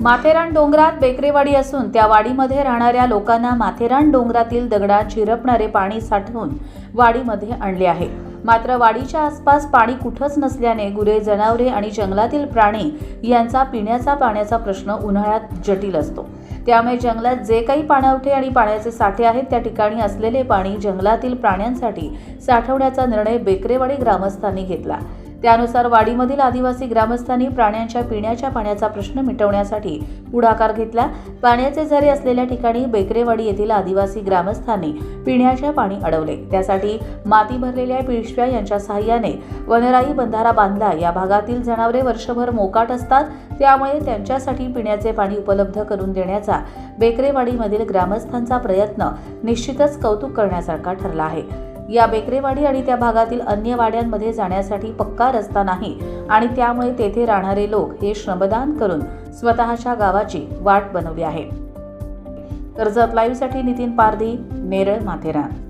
माथेरान डोंगरात बेकरेवाडी असून त्या वाडीमध्ये राहणाऱ्या लोकांना माथेरान डोंगरातील दगडात चिरपणारे पाणी साठवून वाडीमध्ये आणले आहे. मात्र वाडीच्या आसपास पाणी कुठंच नसल्याने गुरे जनावरे आणि जंगलातील प्राणी यांचा पिण्याचा पाण्याचा प्रश्न उन्हाळ्यात जटिल असतो. त्यामुळे जंगलात जे काही पाणवठे आणि पाण्याचे साठे आहेत त्या ठिकाणी असलेले पाणी जंगलातील प्राण्यांसाठी साठवण्याचा निर्णय बेकरेवाडी ग्रामस्थांनी घेतला. त्यानुसार वाडीमधील आदिवासी ग्रामस्थांनी प्राण्यांच्या पिण्याच्या पाण्याचा प्रश्न मिटवण्यासाठी पुढाकार घेतला. पाण्याचे झरे असलेल्या ठिकाणी बेकरेवाडी येथील आदिवासी ग्रामस्थांनी पिण्याचे पाणी अडवले. त्यासाठी माती भरलेल्या पिशव्या यांच्या सहाय्याने वनराई बंधारा बांधला. या भागातील जनावरे वर्षभर मोकाट असतात. त्यामुळे त्यांच्यासाठी पिण्याचे पाणी उपलब्ध करून देण्याचा बेकरेवाडीमधील ग्रामस्थांचा प्रयत्न निश्चितच कौतुक करण्यासारखा ठरला आहे. या बेकरेवाडी आणि त्या भागातील अन्य वाड्यांमध्ये जाण्यासाठी पक्का रस्ता नाही आणि त्यामुळे तेथे राहणारे लोक हे श्रमदान करून स्वतःच्या गावाची वाट बनवली आहे. कर्जत लाईव्हसाठी नितीन पारधी नेरळ माथेरान.